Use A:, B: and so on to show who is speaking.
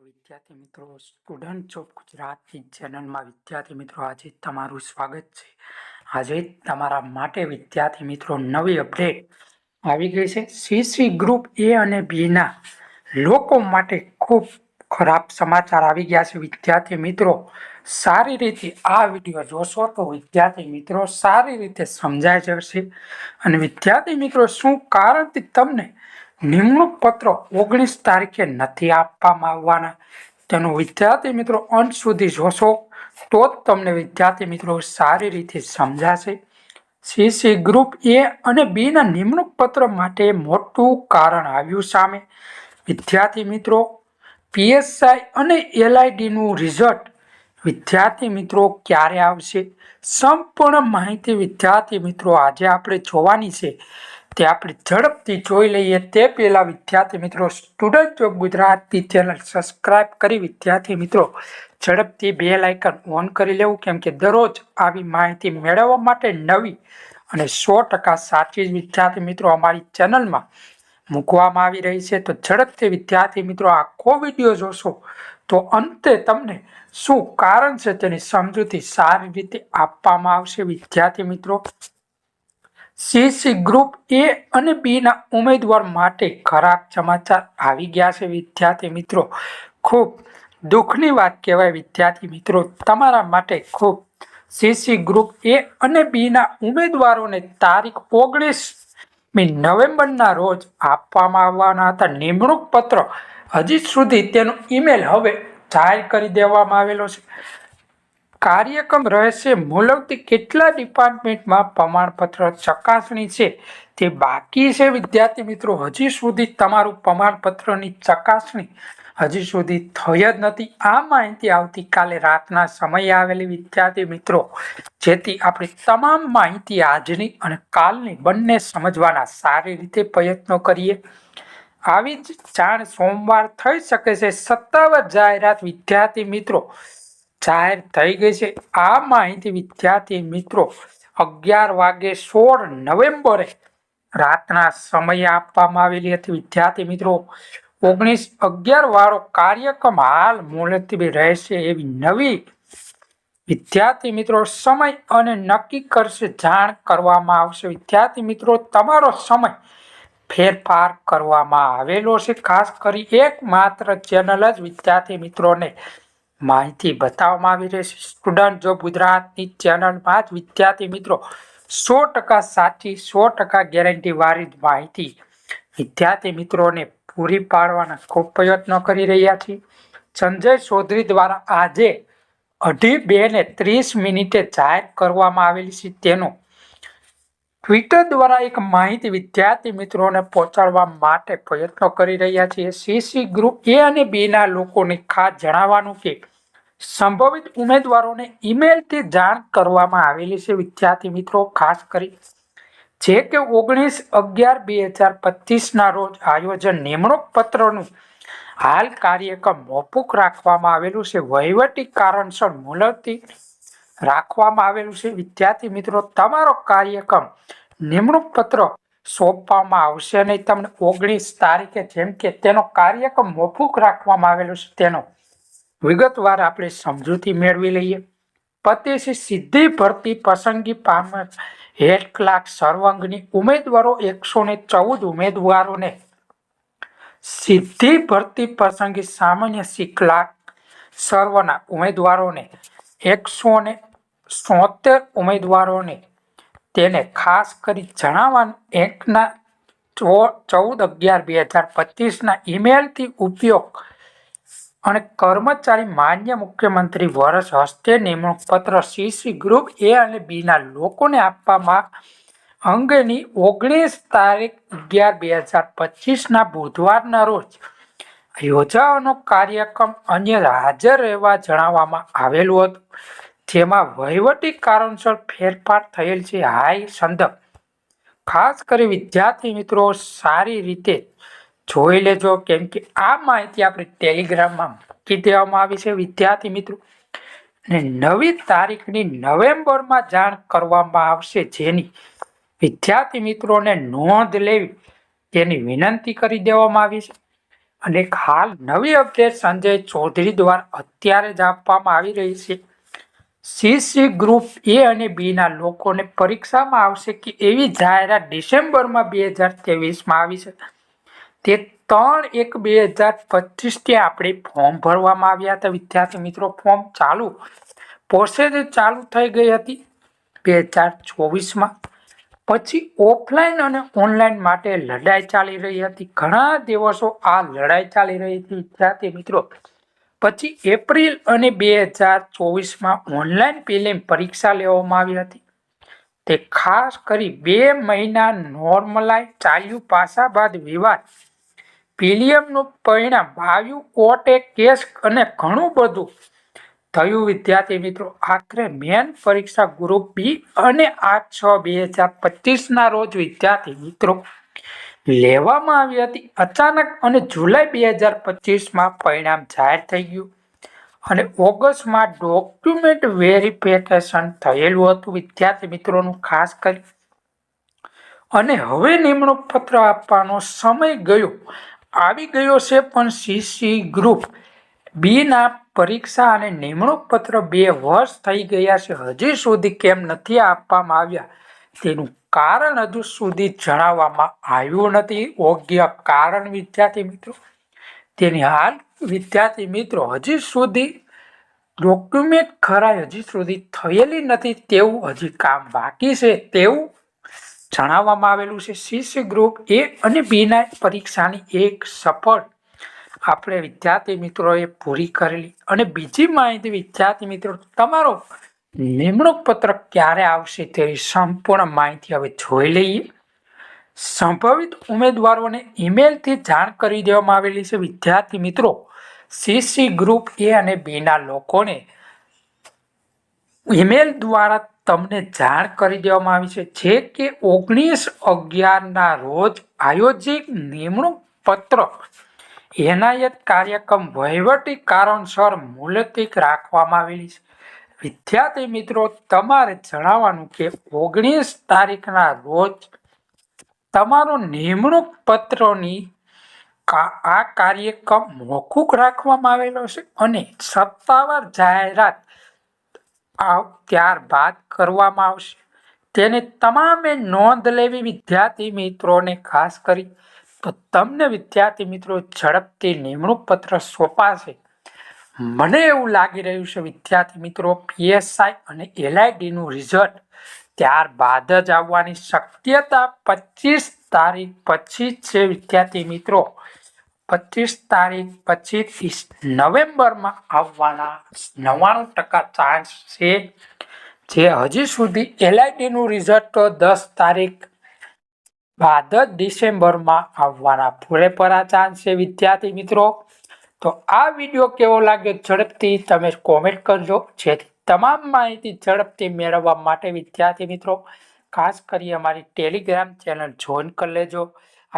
A: વિદ્યાર્થી મિત્રો student of Gujarati ચેનલમાં વિદ્યાર્થી મિત્રો, આજે તમારું સ્વાગત છે. આજે તમારા માટે વિદ્યાર્થી મિત્રો નવી અપડેટ આવી ગઈ છે. સીસી ગ્રુપ એ અને બીના લોકો માટે ખૂબ ખરાબ સમાચાર આવી ગયા છે. વિદ્યાર્થી મિત્રો, સારી રીતે આ વીડિયો જોશો તો વિદ્યાર્થી મિત્રો સારી રીતે સમજાઈ જશે. અને વિદ્યાર્થી મિત્રો, શું કારણથી તમને નિમણૂક પત્રો ઓગણીસ તારીખે નથી આપવામાં આવવાના. તેનું વિદ્યાર્થી મિત્રો અંત સુધી જોશો તો જ તમને વિદ્યાર્થી મિત્રો સારી રીતે સમજાશે. સીસી ગ્રુપ એ અને બીના નિમણૂક પત્ર માટે મોટું કારણ આવ્યું સામે. વિદ્યાર્થી મિત્રો પીએસઆઈ અને એલઆઈડીનું રિઝલ્ટ વિદ્યાર્થી મિત્રો ક્યારે આવશે? સંપૂર્ણ માહિતી વિદ્યાર્થી મિત્રો આજે આપણે જોવાની છે. તે આપણે ઝડપથી જોઈ લઈએ તે પહેલાં વિદ્યાર્થી મિત્રો student of Gujarati channel subscribe કરી વિદ્યાર્થી મિત્રો, ઝડપથી બે લાઇકન ઓન કરી લેવું, કેમ કે દરરોજ આવી માહિતી મેળવવા માટે નવી અને સો ટકા સાચી વિદ્યાર્થી મિત્રો અમારી ચેનલમાં મૂકવામાં આવી રહી છે. તો ઝડપથી વિદ્યાર્થી મિત્રો, આખો વીડિયો જોશો, તો અંતે તમને શું કારણ છે તેની સમજૂતી સારી રીતે આપવામાં આવશે વિદ્યાર્થી મિત્રો. સીસી ગ્રુપ એ અને બીના ઉમેદવાર માટે ખરાબ સમાચાર આવી ગયા છે. વિદ્યાર્થી મિત્રો, ખૂબ દુઃખની વાત કહેવાય. વિદ્યાર્થી મિત્રો, તમારા માટે ખૂબ સીસી ગ્રુપ એ અને બીના ઉમેદવારોને તારીખ ઓગણીસ નવેમ્બરના રોજ આપવામાં આવવાના હતા. નિમણૂક પત્ર હજી સુધી તેનું ઈમેલ હવે જાહેર કરી દેવામાં આવેલો છે. કાર્યક્રમ રહેશે. મૂલવતી કેટલા ડિપાર્ટમેન્ટમાં પ્રમાણપત્ર ચકાસણી છે તે બાકી છે વિદ્યાર્થી મિત્રો. હજી સુધી તમારું પ્રમાણપત્રની ચકાસણી હજી સુધી થઈ જ નથી. આ માહિતી આવતીકાલે રાતના સમયે આવેલી વિદ્યાર્થી મિત્રો, જેથી આપણે તમામ માહિતી આજની અને કાલની બંને સમજવાના સારી રીતે પ્રયત્નો કરીએ. આવી જ જાણ સોમવાર થઈ શકે છે. સત્તાવાર જાહેરાત વિદ્યાર્થી મિત્રો જાહેર થઈ ગઈ છે. આ માહિતી વિદ્યાર્થી મિત્રો અગિયાર વાગે સોળ નવેમ્બરે રાતના સમયે આપવામાં આવેલી હતી. વિદ્યાર્થી મિત્રો, ઓગણીસ અગિયાર વાળો કાર્યક્રમ હાલ મુલતવી રહેશે એવી નવી વિદ્યાર્થી મિત્રો સમય અને નક્કી કરશે, જાણ કરવામાં આવશે. વિદ્યાર્થી મિત્રો, તમારો સમય ફેરફાર કરવામાં આવેલો છે. ખાસ કરી એકમાત્ર ચેનલ જ વિદ્યાર્થી મિત્રોને માહિતી બતાવવામાં આવી રહી છે. સ્ટુડન્ટ જો ગુજરાતની ચેનલમાં જ વિદ્યાર્થી મિત્રો સો ટકા સાચી, સો ટકા ગેરંટીવાળી જ માહિતી વિદ્યાર્થી મિત્રોને પૂરી પાડવાના ખૂબ પ્રયત્નો કરી રહ્યા છીએ. સંજય ચૌધરી દ્વારા આજે અઢી બે ને ત્રીસ મિનિટે જાહેર કરવામાં આવેલી છે. તેનો ટ્વિટર દ્વારા એક માહિતી વિદ્યાર્થી મિત્રોને પહોંચાડવા માટે પ્રયત્નો કરી રહ્યા છીએ. સીસી ગ્રુપ એ અને બીના લોકોને ખાસ જણાવવાનું કે, સંભવિત ઉમેદવારોને ઈમેલથી જાણ કરવામાં આવેલી છે. વિદ્યાર્થી મિત્રો, ખાસ કરી, જે કે ઓગણીસ અગિયાર બે હજાર પચીસના રોજ આયોજન નિમણૂક પત્રનું હાલ કાર્યક્રમ મોકૂફ રાખવામાં આવેલું છે. વહીવટી કારણસર મુલતવી રાખવામાં આવેલું છે. વિદ્યાર્થી મિત્રો, તમારો કાર્યક્રમ નિમણૂક પત્ર સોંપવામાં આવશે નહીં તમને ઓગણીસ તારીખે જેમ કે તેનો કાર્યક્રમ મોકૂફ રાખવામાં આવેલો છે તેનો વિગતવાર આપણે સમજૂતી મેળવી લઈએ. પતિથી સીધી ભરતી પસંદગી પામે હેડ ક્લાર્ક સર્વંગની ઉમેદવારો એકસો ને ચૌદ ઉમેદવારોને સીધી ભરતી પસંદગી સામાન્ય સી ક્લાર્ક સર્વના ઉમેદવારોને એકસો ને સોતેર ઉમેદવારોને તેને ખાસ કરી જણાવવાનું એકના ચૌદ અગિયાર બે હજાર પચીસના ઈમેલથી ઉપયોગ અને કર્મચારી માન્ય મુખ્યમંત્રી વર્ષ હસ્તે નિમણૂક પત્ર સીસી ગ્રુપ એ અને બીના લોકોને આપવામાં અંગેની ઓગણીસ તારીખ અગિયાર બે હજાર પચીસના બુધવારના રોજ યોજાવાનો કાર્યક્રમ અન્ય હાજર રહેવા જણાવવામાં આવેલું હતું. જેમાં વહીવટી કારણસર ફેરફાર થયેલ છે. હાઈ સંદર્ભ ખાસ કરી વિદ્યાર્થી મિત્રો સારી રીતે જોઈ લેજો. કેમ કે આ માહિતી આપણે ટેલિગ્રામમાં મૂકી દેવામાં આવી છે. વિદ્યાર્થી મિત્રો અને નવી તારીખની નવેમ્બરમાં જાણ કરવામાં આવશે. જેની વિદ્યાર્થી મિત્રોને નોંધ લેવી તેની વિનંતી કરી દેવામાં આવી છે. અને હાલ નવી અપડેટ સંજય ચૌધરી દ્વારા અત્યારે જ આપવામાં આવી રહી છે. સીસી ગ્રુપ એ અને બીના લોકોને પરીક્ષામાં આવશે કે એવી જાહેરાત ડિસેમ્બરમાં બે હજાર ત્રેવીસમાં આવી છે. તે ત્રણ એક બે હજાર પચીસથી આપણે ફોર્મ ભરવામાં આવ્યા હતા. વિદ્યાર્થી મિત્રો, ફોર્મ ચાલુ પ્રોસેસ ચાલુ થઈ ગઈ હતી બે હજાર ચોવીસમાં. પછી ઓફલાઈન અને ઓનલાઈન માટે લડાઈ ચાલી રહી હતી. ઘણા દિવસો આ લડાઈ ચાલી રહી હતી. વિદ્યાર્થી મિત્રો પછી એપ્રિલ અને બે હજાર ચોવીસમાં ઓનલાઈન પ્રિલિમ પરીક્ષા લેવામાં આવી હતી. તે ખાસ કરી બે મહિના નોર્મલાઈ ચાલ્યું પાસા બાદ વિવાદ. પીલિયમનું પરિણામ આવ્યું કોર્ટે કેસ અને ઘણું બધું થયું. વિદ્યાર્થી મિત્રો, આખરે મેન પરીક્ષા ગ્રુપ બી અને આઠ છ બે હજાર પચીસના રોજ વિદ્યાર્થી મિત્રો લેવામાં આવી હતી. અચાનક અને જુલાઈ બે હજાર પચીસમાં પરિણામ જાહેર થઈ ગયું અને ઓગસ્ટમાં ડોક્યુમેન્ટ વેરિફિકેશન થયેલું હતું. વિદ્યાર્થી મિત્રોનું ખાસ કરી અને હવે નિમણૂક પત્ર આપવાનો સમય ગયો. આવી ગયો છે પણ સીસી ગ્રુપ બીના પરીક્ષા અને નિમણૂક પત્ર બે વર્ષ થઈ ગયા છે. હજી સુધી કેમ નથી આપવામાં આવ્યા તેનું કારણ હજુ સુધી જણાવવામાં આવ્યું નથી. યોગ્ય કારણ, વિદ્યાર્થી મિત્રો. તેની હાલ વિદ્યાર્થી મિત્રો, હજી સુધી ડોક્યુમેન્ટ ખરાઈ હજી સુધી થયેલી નથી તેવું હજી કામ બાકી છે તેવું જણાવવામાં આવેલું છે. શિષ્ય ગ્રુપ એ અને બીના પરીક્ષાની એક સફળ આપણે વિદ્યાર્થી મિત્રોએ પૂરી કરેલી. અને બીજી માહિતી વિદ્યાર્થી મિત્રો, તમારો નિમણૂક પત્ર ક્યારે આવશે તેની સંપૂર્ણ માહિતી હવે જોઈ લઈએ. સંભવિત ઉમેદવારોને ઈમેલથી જાણ કરી દેવામાં આવેલી છે. વિદ્યાર્થી મિત્રો સીસી ગ્રુપ એ અને બીના લોકોને ઈમેલ દ્વારા તમને જાણ કરી દેવામાં આવી છે. જે કે ઓગણીસ અગિયારના રોજ આયોજિત નિમણૂક પત્ર એનાયત કાર્યક્રમ વહીવટી કારણસર મુલતવી રાખવામાં આવેલી છે. વિદ્યાર્થી મિત્રો, તમારે જણાવવાનું કે ઓગણીસ તારીખના રોજ તમારો નિમણૂક પત્રોની આ કાર્યક્રમ મોકૂફ રાખવામાં આવેલો છે અને સત્તાવાર જાહેરાત ત્યારબાદ કરવામાં આવશે. તેને તમામે નોંધ લેવી વિદ્યાર્થી મિત્રોને, ખાસ કરી તો તમને વિદ્યાર્થી મિત્રો ઝડપથી નિમણૂક પત્ર સોંપાશે. મને એવું લાગી રહ્યું છે, વિદ્યાર્થી મિત્રો, પીએસઆઈ અને એલઆઈડીનું રિઝલ્ટ ત્યારબાદ જ આવવાની શક્યતા પચીસ તારીખ પછી છે, વિદ્યાર્થી મિત્રો. પચીસ તારીખ પછી નવેમ્બરમાં આવવાના નવ્વાણું ટકા ચાન્સ છે. જે હજી સુધી એલઆઈડીનું રિઝલ્ટ તો દસ તારીખ બાદ જ ડિસેમ્બરમાં આવવાના પૂરેપૂરા ચાન્સ છે, વિદ્યાર્થી મિત્રો. તો આ વીડિયો કેવો લાગ્યો ઝડપથી તમે કોમેન્ટ કરજો. જેથી તમામ માહિતી ઝડપથી મેળવવા માટે વિદ્યાર્થી મિત્રો, ખાસ કરી અમારી ટેલિગ્રામ ચેનલ જોઈન કરી લેજો.